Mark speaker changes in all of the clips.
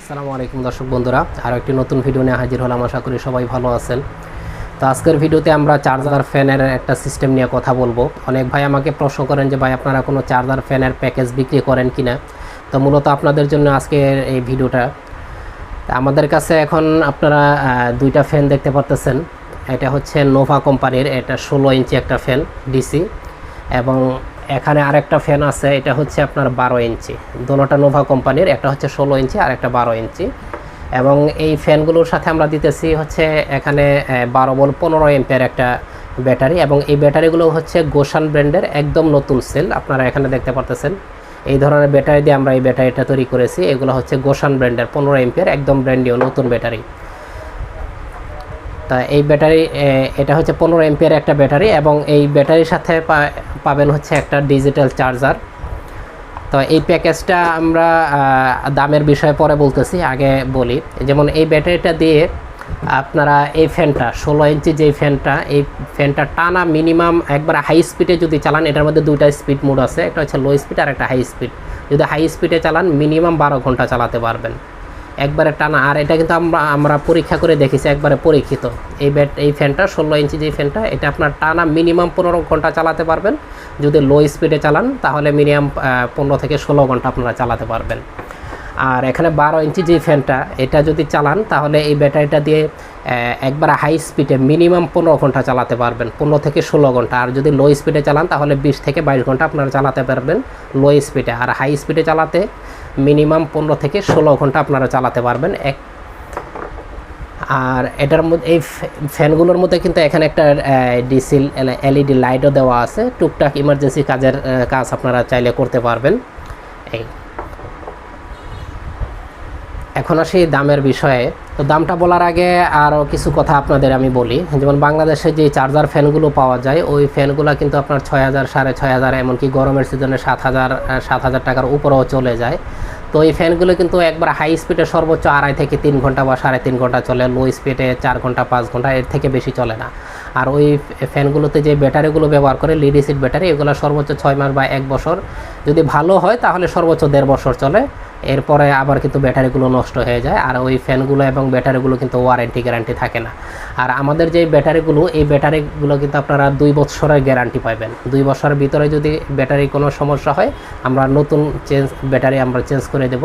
Speaker 1: আসসালামু আলাইকুম দর্শক বন্ধুরা আরও একটি নতুন ভিডিও নিয়ে হাজির হলাম। আশা করি সবাই ভালো আছেন। তো আজকের ভিডিওতে আমরা চার্জার ফ্যানের একটা সিস্টেম নিয়ে কথা বলব। অনেক ভাই আমাকে প্রশ্ন করেন যে, ভাই, আপনারা কোনো চার্জার ফ্যানের প্যাকেজ বিক্রি করেন কিনা? তো মূলত আপনাদের জন্য আজকের এই ভিডিওটা। আমাদের কাছে এখন আপনারা দুইটা ফ্যান দেখতে পারতেছেন। এটা হচ্ছে নোভা কোম্পানির এটা ষোলো ইঞ্চি একটা ফ্যান ডিসি এবং এখানে আরেকটা ফ্যান আছে, এটা হচ্ছে আপনার বারো ইঞ্চি। দোনোটা নোভা কোম্পানির একটা হচ্ছে ষোলো ইঞ্চি আর একটা বারো ইঞ্চি। এবং এই ফ্যানগুলোর সাথে আমরা দিতেছি হচ্ছে এখানে বারো বল পনেরো এম্পের একটা ব্যাটারি। এবং এই ব্যাটারিগুলো হচ্ছে গোসান ব্র্যান্ডের একদম নতুন সেল আপনারা এখানে দেখতে পারতেছেন। এই ধরনের ব্যাটারি দিয়ে আমরা এই ব্যাটারিটা তৈরি করেছি। এগুলো হচ্ছে গোসান ব্র্যান্ডের পনেরো এম্পিয়ার একদম ব্র্যান্ডিও নতুন ব্যাটারি। তা এই ব্যাটারি এটা হচ্ছে পনেরো এম্পিয়ার একটা ব্যাটারি এবং এই ব্যাটারির সাথে পাবেন হচ্ছে একটা ডিজিটাল চার্জার। তো এই প্যাকেজটা আমরা দামের বিষয়ে পরে বলতেছি, আগে বলি। যেমন এই ব্যাটারিটা দিয়ে আপনারা এই ফ্যানটা, ষোলো ইঞ্চি যে ফ্যানটা, এই ফ্যানটা টানা মিনিমাম একবার হাই স্পিডে যদি চালান, এটার মধ্যে দুইটা স্পিড মোড আছে, একটা হচ্ছে লো স্পিড আর একটা হাই স্পিড। যদি হাই স্পিডে চালান, মিনিমাম বারো ঘণ্টা চালাতে পারবেন। একবারে টানা, আর এটা কিন্তু আমরা আমরা পরীক্ষা করে দেখেছি, একবারে পরীক্ষিত। এই ব্যাট, এই ফ্যানটা, ষোলো ইঞ্চি যে ফ্যানটা, এটা আপনার টানা মিনিমাম পনেরো ঘণ্টা চালাতে পারবেন। যদি লো স্পিডে চালান, তাহলে মিনিমাম পনেরো থেকে ষোলো ঘণ্টা আপনারা চালাতে পারবেন। আর এখানে বারো ইঞ্চি যে ফ্যানটা, এটা যদি চালান, তাহলে এই ব্যাটারিটা দিয়ে একবার হাই স্পিডে মিনিমাম পনেরো ঘণ্টা চালাতে পারবেন, পনেরো থেকে ষোলো ঘণ্টা। আর যদি লো স্পিডে চালান, তাহলে বিশ থেকে বাইশ ঘণ্টা আপনারা চালাতে পারবেন লো স্পিডে আর হাই স্পিডে চালাতে মিনিমাম পনেরো থেকে ষোলো ঘণ্টা আপনারা চালাতে পারবেন। এক আর এটার মধ্যে এই ফ্যা- ফ্যানগুলোর মধ্যে কিন্তু এখানে একটা ডিসিল এলইডি লাইটও দেওয়া আছে। টুকটাক ইমার্জেন্সি কাজের কাজ আপনারা চাইলে করতে পারবেন। এই এখন আসি দামের বিষয়ে। তো দামটা বলার আগে আরও কিছু কথা আপনাদের আমি বলি। যেমন বাংলাদেশে যে চার্জার ফ্যানগুলো পাওয়া যায়, ওই ফ্যানগুলো কিন্তু আপনার ছয় হাজার, সাড়ে ছয় হাজার, এমনকি গরমের সিজনে সাত হাজার সাত হাজার টাকার উপরেও চলে যায়। তো এই ফ্যানগুলো কিন্তু একবার হাই স্পিডে সর্বোচ্চ আড়াই থেকে তিন ঘণ্টা বা সাড়ে তিন ঘণ্টা চলে লো স্পিডে চার ঘণ্টা, পাঁচ ঘণ্টা, এর থেকে বেশি চলে না। আর ওই ফ্যানগুলোতে যে ব্যাটারিগুলো ব্যবহার করে লিড এসিড ব্যাটারি, এগুলো সর্বোচ্চ ছয় মাস বা এক বছর। যদি ভালো হয়, তাহলে সর্বোচ্চ দেড় বছর চলে। এরপরে আবার কিন্তু ব্যাটারিগুলো নষ্ট হয়ে যায়, আর ওই ফ্যানগুলো এবং ব্যাটারিগুলো কিন্তু ওয়ারেন্টি গ্যারান্টি থাকে না। আর আমাদের যে ব্যাটারিগুলো, এই ব্যাটারিগুলো কিন্তু আপনারা দুই বছরের গ্যারান্টি পাবেন দুই বছরের ভিতরে যদি ব্যাটারি কোনো সমস্যা হয়, আমরা নতুন চেঞ্জ ব্যাটারি আমরা চেঞ্জ করে দেব।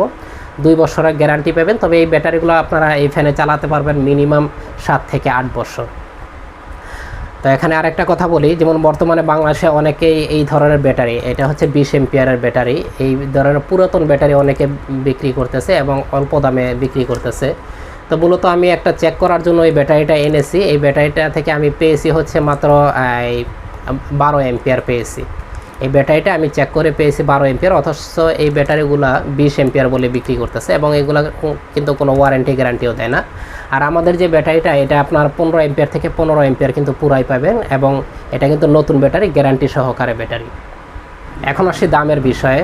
Speaker 1: দুই বছরের গ্যারান্টি পাবেন তবে এই ব্যাটারিগুলো আপনারা এই ফ্যানে চালাতে পারবেন মিনিমাম সাত থেকে আট বছর। তো এখানে আরেকটা কথা বলি, যেমন বর্তমানে বাংলাদেশে অনেকেই এই ধরনের ব্যাটারি, এটা হচ্ছে বিশ এম্পিয়ারের ব্যাটারি, এই ধরনের পুরাতন ব্যাটারি অনেকে বিক্রি করতেছে এবং অল্প দামে বিক্রি করতেছে। তো মূলত আমি একটা চেক করার জন্য এই ব্যাটারিটা এনেছি, এই ব্যাটারিটা থেকে আমি পেয়েছি হচ্ছে মাত্র এই, বারো এম্পিয়ার পেয়েছি। এই ব্যাটারিটা আমি চেক করে পেয়েছি বারো এম্পিয়ার, অথচ এই ব্যাটারিগুলো বিশ এম্পিয়ার বলে বিক্রি করতেছে এবং এগুলো কিন্তু কোনো ওয়ারেন্টি গ্যারান্টিও দেয় না। আর আমাদের যে ব্যাটারিটা, এটা আপনার পনেরো এম্পিয়ার থেকে পনেরো এম্পিয়ার কিন্তু পুরাই পাবেন এবং এটা কিন্তু নতুন ব্যাটারি গ্যারান্টি সহকারে ব্যাটারি। এখন আসি দামের বিষয়ে।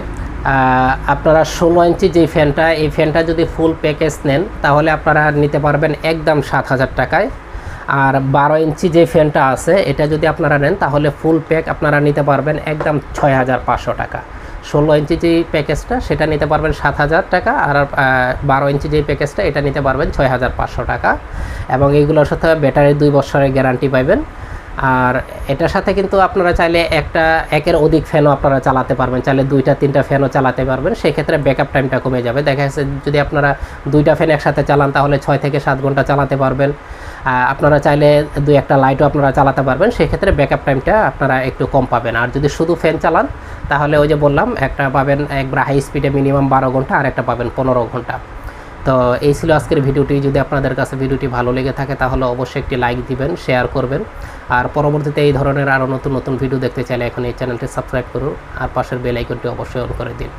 Speaker 1: আপনারা ষোলো ইঞ্চি যেই ফ্যানটা এই ফ্যানটা যদি ফুল প্যাকেজ নেন, তাহলে আপনারা নিতে পারবেন একদম সাত হাজার টাকায়। আর বারো ইঞ্চি যে ফ্যানটা আছে, এটা যদি আপনারা নেন, তাহলে ফুল প্যাক আপনারা নিতে পারবেন একদম ছয় হাজার পাঁচশো টাকা। ষোলো ইঞ্চি যে প্যাকেজটা, সেটা নিতে পারবেন সাত হাজার টাকা, আর বারো ইঞ্চি যে প্যাকেজটা, এটা নিতে পারবেন ছয় হাজার পাঁচশো টাকা। এবং এইগুলোর সাথে ব্যাটারি দুই বছরের গ্যারান্টি পাবেন আর এটার সাথে কিন্তু আপনারা চাইলে একটা, একের অধিক ফ্যানও আপনারা চালাতে পারবেন। চাইলে দুইটা, তিনটা ফ্যানও চালাতে পারবেন। সেক্ষেত্রে ব্যাকআপ টাইমটা কমে যাবে। দেখা যাচ্ছে যদি আপনারা দুইটা ফ্যান একসাথে চালান, তাহলে ছয় থেকে সাত ঘণ্টা চালাতে পারবেন। আপনারা চাইলে দুই একটা লাইটও আপনারা চালাতে পারবেন। সেক্ষেত্রে ব্যাকআপ টাইমটা আপনারা একটু কম পাবেন। আর যদি শুধু ফ্যান চালান, তাহলে ওই যে বললাম, একটা পাবেন একবার হাই স্পিডে মিনিমাম বারো ঘণ্টা, আর একটা পাবেন পনেরো ঘণ্টা। তো এই ছিল আজকের ভিডিওটি। যদি আপনাদের কাছে ভিডিওটি ভালো লেগে থাকে, তাহলে অবশ্যই একটি লাইক দিবেন শেয়ার করবেন। আর পরবর্তীতে এই ধরনের আরও নতুন নতুন ভিডিও দেখতে চাইলে এখন এই চ্যানেলটি সাবস্ক্রাইব করুন, আর পাশের বেল আইকনটি অবশ্যই অন করে দিন।